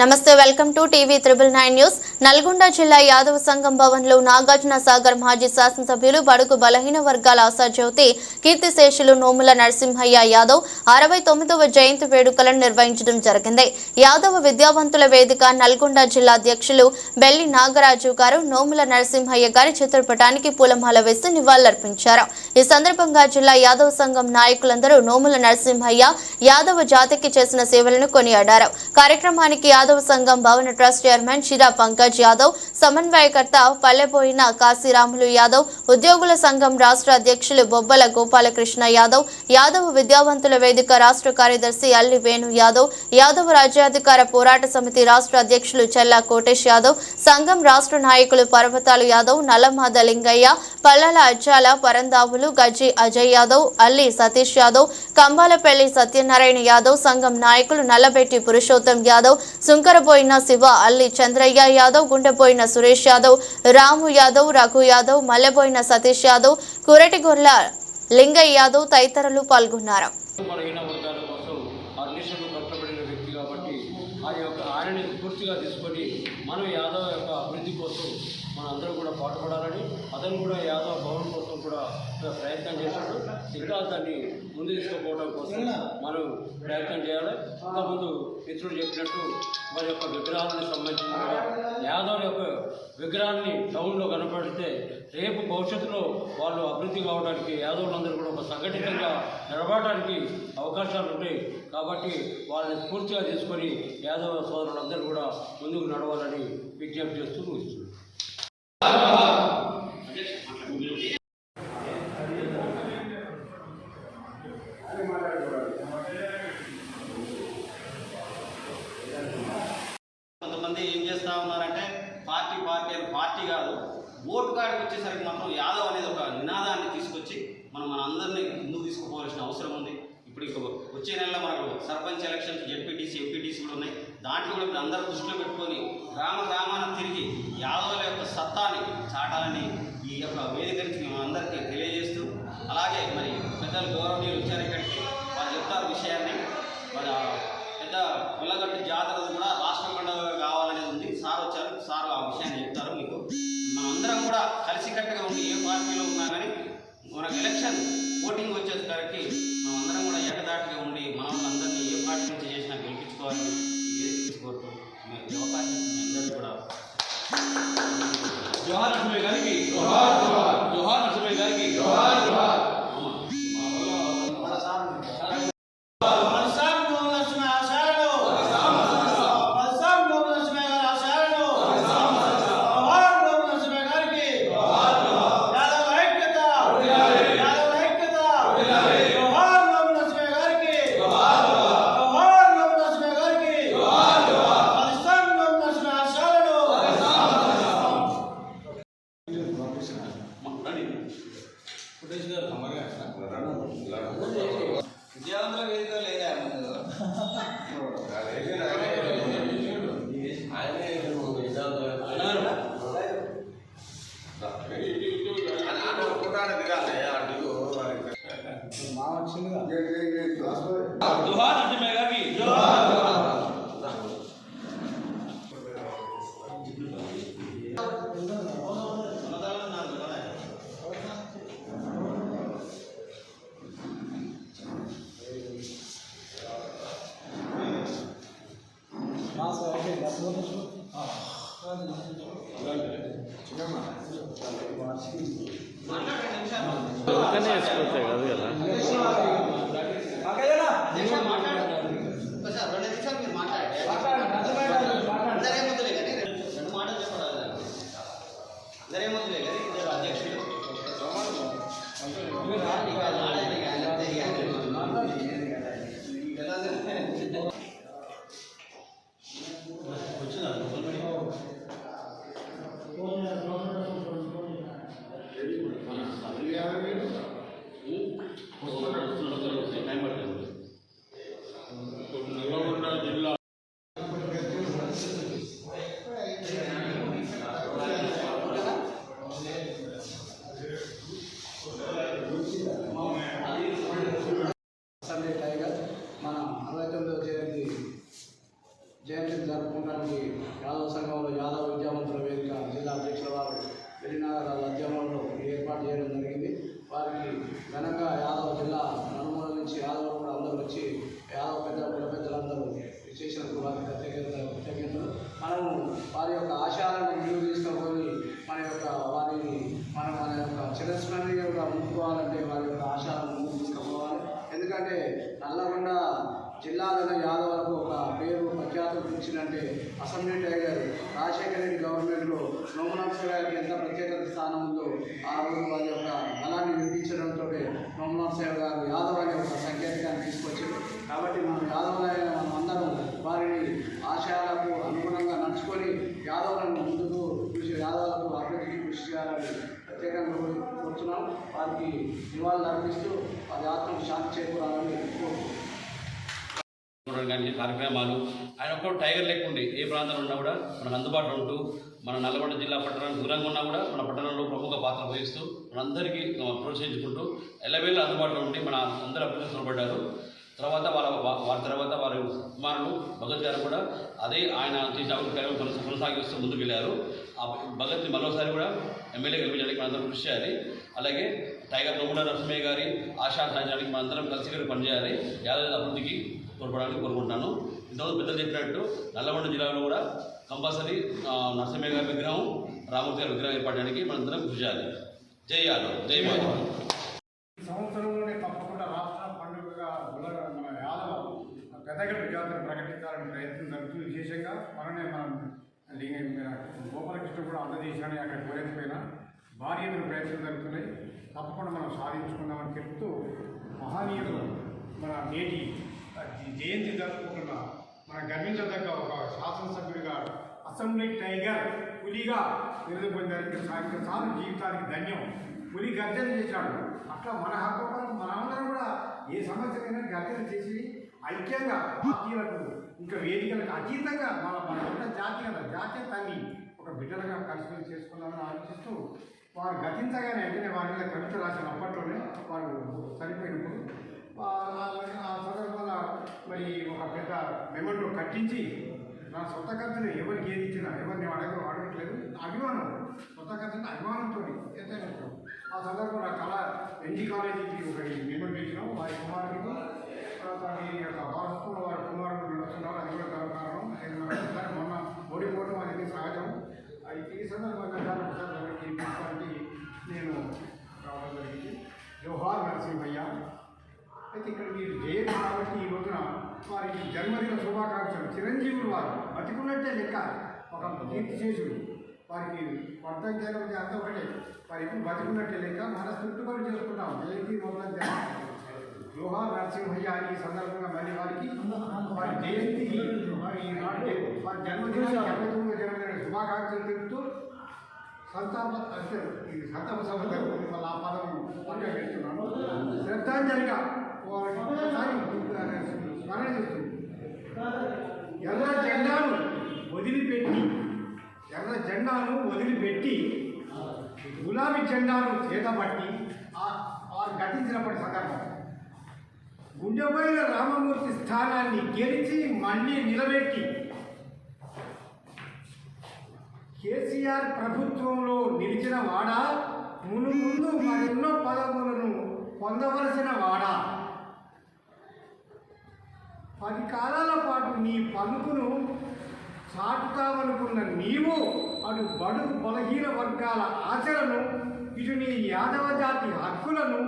నమస్తే welcome to TV triple nine news. Nalgonda జిల్లా యాదవ సంఘం భవన్లో నాగార్జున సాగర్ మాజీ శాసనసభ్యులు బడుగు బలహీన వర్గాల ఆశాజ్యోతి కీర్తిశేషులు నోముల నరసింహయ్య యాదవ్ అరవై తొమ్మిదవ జయంతి వేడుకలను నిర్వహించడం జరిగింది. యాదవ విద్యావంతుల వేదిక నల్గొండ జిల్లా అధ్యక్షులు బెల్లి నాగరాజు గారు నోముల నరసింహయ్య గారి చిత్రపటానికి పూలమాల వేసి నివాళులర్పించారు. ఈ సందర్భంగా జిల్లా యాదవ సంఘం నాయకులందరూ నోముల నరసింహయ్య యాదవ జాతికి చేసిన సేవలను కొనియాడారు. కార్యక్రమానికి యాదవ్ సంఘం భవన ట్రస్ట్ చైర్మన్ షిరా పంకజ్ యాదవ్ సమన్వయకర్త పల్లెపోయిన కాశీరాములు యాదవ్ ఉద్యోగుల సంఘం రాష్ట్ర అధ్యక్షులు బొబ్బల గోపాలకృష్ణ యాదవ్ యాదవ్ విద్యావంతుల వేదిక రాష్ట్ర కార్యదర్శి అల్లి వేణు యాదవ్ యాదవ్ రాజ్యాధికార పోరాట సమితి రాష్ట్ర అధ్యక్షులు చెల్లా కోటేష్ యాదవ్ సంఘం రాష్ట్ర నాయకులు పర్వతాలు యాదవ్ నల్లమాద లింగయ్య పల్లల అజ్జాల పరందావులు గజ్జి అజయ్ యాదవ్ అల్లి సతీష్ యాదవ్ కంబాలపల్లి సత్యనారాయణ యాదవ్ సంఘం నాయకులు నల్లబెట్టి పురుషోత్తం యాదవ్ సుంకరపోయిన శివ అల్లి చంద్రయ్య యాదవ్ గుండెపోయిన సురేష్ యాదవ్ రాము యాదవ్ రఘు యాదవ్ మల్లెపోయిన సతీష్ యాదవ్ కురటిగొర్ల లింగయ్య యాదవ్ తదితరులు పాల్గొన్నారు. ఆయనని స్ఫూర్తిగా తీసుకొని మనం యాదవ్ యొక్క అభివృద్ధి కోసం మనందరం కూడా పాటుపడాలని అతను కూడా యాదవ్ భవన్ ప్రయత్నం చేసినప్పుడు సిద్ధాంతాన్ని ముందు తీసుకుపోవడం కోసం మనం ప్రయత్నం చేయాలి. ఇంతకుముందు ముందు మిత్రుడు చెప్పినట్టు వారి యొక్క విగ్రహాలకు సంబంధించిన కూడా యాదవ్ యొక్క విగ్రహాన్ని టౌన్లో కనపడితే రేపు భవిష్యత్తులో వాళ్ళు అభివృద్ధి కావడానికి యాదవులందరూ కూడా ఒక సంఘటితంగా నిలబడడానికి అవకాశాలు ఉంటాయి. కాబట్టి వాళ్ళని స్ఫూర్తిగా తీసుకొని యాదవ సోదరులందరూ కూడా ముందుకు నడవాలని విజ్ఞప్తి చేస్తూ ముగిస్తున్నాను కొంతమంది ఏం చేస్తా ఉన్నారంటే పార్టీ పార్టీ అని పార్టీ కాదు. ఓటు కాడికి వచ్చేసరికి మాత్రం యాదవ్ అనేది ఒక నినాదాన్ని తీసుకొచ్చి మనం మన అందరినీ ముందుకు తీసుకుపోవాల్సిన అవసరం ఉంది. ఇప్పుడు ఇక వచ్చే నెలలో మనకు సర్పంచ్ ఎలక్షన్స్ జడ్పీటీసీ ఎంపీటీసీ కూడా ఉన్నాయి. దాంట్లో కూడా మీరు అందరూ దృష్టిలో పెట్టుకొని గ్రామ గ్రామాన తిరిగి యాదవుల యొక్క సత్తాని చాటాలని ఈ యొక్క వేదిక నుంచి మేము అందరికీ తెలియజేస్తూ అలాగే మరి పెద్దలు గౌరవనీయులు వచ్చారు ఇక్కడికి వాళ్ళు చెప్తారు విషయాన్ని. మన పెద్ద ఉల్లగడ్డ జాతర కూడా కలిసికట్టుగా ఉండి ఏ పార్టీలో ఉన్నా కానీ మనకు ఎలక్షన్ ఓటింగ్ వచ్చేసరికి మనం అందరం కూడా ఏకదాటిగా ఉండి మనం అందరినీ ఏ పార్టీ నుంచి చేసినా గెలిపించుకోవాలని కోరుతూ అవకాశం మీ కూడా జోహార్ గారికి జోహార్ నరసింహ గారికి జోహార్ జోహార్ పల్సాం నోముల నరసింహ ఆశాలను పల్సాం నోముల నరసింహ గారి ఆశాలను జోహార్ నోముల నరసింహ గారికి యాదవ ఐక్యత యాదవ ఐక్యత జోహార్ నోముల నరసింహ గారికి జోహార్ నోముల నరసింహ గారికి పల్సాం నోముల నరసింహ ఆశాలను విద్యావంతుల వేదిక లేదా జోహార్ నరసింహ గారికి ఒకసారి రెండు నిమిషాలు మీరు మాట్లాడండి అందరే ముందులే కానీ రెండు మాటలు చెప్పాలి. అందరే జరుపుకోవడానికి యాదవ సంఘంలో యాదవ విద్యావంతులు వేదిక జిల్లా అధ్యక్షుల వారు వెలినాగరాల అధ్యయనంలో ఏర్పాటు చేయడం జరిగింది వారికి ఘనంగా యాదవ జిల్లా నలుమూల నుంచి యాదవులు కూడా అందరూ వచ్చి యాదవ పెద్ద కుల పెద్దలందరూ విశేషణకు వారికి ప్రత్యేకత కృతజ్ఞతలు మనము వారి యొక్క ఆశయాలను ముందుకు తీసుకుపోయి మన యొక్క వారిని మనం మన యొక్క చిరస్మరణీయంగా ముందుకోవాలంటే వారి యొక్క ఆశయాలను ముందుకు తీసుకుపోవాలి ఎందుకంటే నల్లగొండ జిల్లాలోని యాదవులకు ఒక పేరు ప్రఖ్యాతులు తెచ్చినంటే అసెంబ్లీ టైగర్ రాజశేఖర రెడ్డి గవర్నమెంట్లో నోమనాంశ గారికి ఎంత ప్రత్యేకత స్థానం ఉందో ఆ రోజు వారి యొక్క బలాన్ని నిరూపించడంతో నోమనాంశ గారు యాదవ్ అనే ఒక సంకేతాన్ని తీసుకొచ్చారు. కాబట్టి మనం యాదవులైన మనం అందరం వారిని ఆశయాలకు అనుగుణంగా నడుచుకొని యాదవులను ముందుకు కృషి యాదవులకు అభివృద్ధికి కృషి చేయాలని ప్రత్యేకంగా కోరుతున్నాం. వారికి నివాళులు అర్పిస్తూ వారి ఆత్మకు శాంతి చేకూరాలని కానీ కార్యక్రమాలు. ఆయన ఒక్కడు టైగర్ లేకుండే ఏ ప్రాంతంలో ఉన్నా కూడా మనకు అందుబాటులో ఉంటూ మన నల్గొండ జిల్లా పట్టణానికి దూరంగా ఉన్నా కూడా మన పట్టణంలో ప్రముఖ పాత్ర వహిస్తూ మనందరికీ ప్రోత్సహించుకుంటూ ఎల్లవేళ అందుబాటులో ఉండి మన అందరూ అభివృద్ధి చూపడ్డారు తర్వాత వాళ్ళ వారి తర్వాత వారి కుమారుడు భగత్ గారు కూడా అదే ఆయన చేసిన కొనసా- కొనసాగిస్తూ ముందుకు వెళ్ళారు ఆ భగత్ని మరోసారి కూడా ఎమ్మెల్యే గెలిపించడానికి మనందరం కృషి చేయాలి. అలాగే టైగర్ నోముల నరసింహయ్య గారి ఆశా సాధించడానికి మనందరం కలిసి కలిసి పనిచేయాలి. యాదవ్ అభివృద్ధికి తోడ్పడాలని కోరుకుంటున్నాను. ఇంతకుముందు పెద్దలు చెప్పినట్టు నల్లగొండ జిల్లాలో కూడా కంపల్సరీ ఆ, నరసింహయ్య గారి విగ్రహం రామూర్తి గారి విగ్రహం ఏర్పడడానికి మనందరం కృషి చేయాలి. జై యాదవ్ జై మాధవ్. ఈ సంవత్సరంలోనే తప్పకుండా రాష్ట్ర పండుగగా మన యాదవ గదగడ జాతర ప్రకటించాలని ప్రయత్నం జరుగుతుంది. విశేషంగా మననే మనం లింగ- గోపాలకృష్ణ కూడా అందజేశానని అక్కడ కోరేకపోయినా భారీ ఎత్తున ప్రయత్నం జరుగుతున్నాయి. తప్పకుండా మనం సాధించుకుందామని చెప్తూ మహనీయులు మన నేటి జయంతి జరుపుకుంటున్న మన గర్వించదగ్గ ఒక శాసనసభ్యుడిగా అసెంబ్లీ టైగర్ పులిగా బిరుదు పొందారు సాయంత్రం సాధు జీవితానికి ధన్యం పులి గర్జన చేశాడు అట్లా మన హక్కు మనందరం కూడా ఏ సమస్యకైనా గర్జన చేసి ఐక్యంగా పార్టీలకు ఇంకా వేదికలకు అతీతంగా మన మన ఉన్న జాతి కదా జాతీయ తల్లి ఒక బిడ్డలుగా కలిసి చేసుకుందామని ఆలోచిస్తూ వారు గతించగానే వెంటనే వారి మీద కవిత రాసిన అప్పట్లోనే వారు చనిపోయినప్పుడు ఆ సందర్భంలో ఒక పెద్ద మెమెంటో కట్టించి నా సొంత ఖర్చులు ఎవరికి ఏది ఇచ్చినా ఎవరిని అడగ అడగట్లేదు. అభిమానం సొంత ఖర్చులు అభిమానంతో ఎంత ఆ సందర్భంలో కళ ఎన్జీ కాలేజీకి ఒక మెమెంటో ఇచ్చినాం వారి కుమారుడికి తర్వాత ఈ యొక్క వారి కుమారుడు నడుస్తున్నారు అది కూడా గల కారణం అది మన మొన్న ఓడిపోవడం అనేది సహజం అయితే ఈ సందర్భంగా గారికి ప్రిన్సిపాల్కి నేను రావడం జరిగింది జోహార్ నరసింహయ్య అయితే ఇక్కడ మీరు జయంతి కాబట్టి ఈ రోజున వారికి జన్మదిన శుభాకాంక్షలు చిరంజీవులు వారు బతికున్నట్టే లెక్క. ఒక చేసుడు. వారికి వర్ధం చేయడం అంతా ఒకటే. వారి ఎప్పుడు బతికున్నట్టే లెక్క. మనస్ఫూర్తి కూడా చేసుకుంటాం. జయంతి మొదలు జోహార్ నరసింహయ్య ఈ సందర్భంగా మళ్ళీ వారికి వారి జయంతికి వారి ఈనాడు వారి తొమ్మిది జన్మదిన శుభాకాంక్షలు తెలుపుతూ సంతాప ఈ సంతాప సభ మళ్ళీ ఆ పదం పెడుతున్నాను శ్రద్ధాంజలిగా వారికి స్మరణ చేస్తుంది ఎర్ర జెండాను వదిలిపెట్టి ఎర్ర జెండాను వదిలిపెట్టి గులాబీ జెండాను చేతబట్టి వారు గతించినప్పటి సందర్భం. గుండెపోయిన రామమూర్తి స్థానాన్ని గెలిచి మళ్ళీ నిలబెట్టి కేసీఆర్ ప్రభుత్వంలో నిలిచిన వాడా మును ముందు మరెన్నో పదవులను పొందవలసిన వాడా. పది కాలాల పాటు నీ పలుకును చాటుతామనుకున్న నీవు అటు బడు బలహీన వర్గాల ఆశలను ఇటు నీ యాదవ జాతి హక్కులను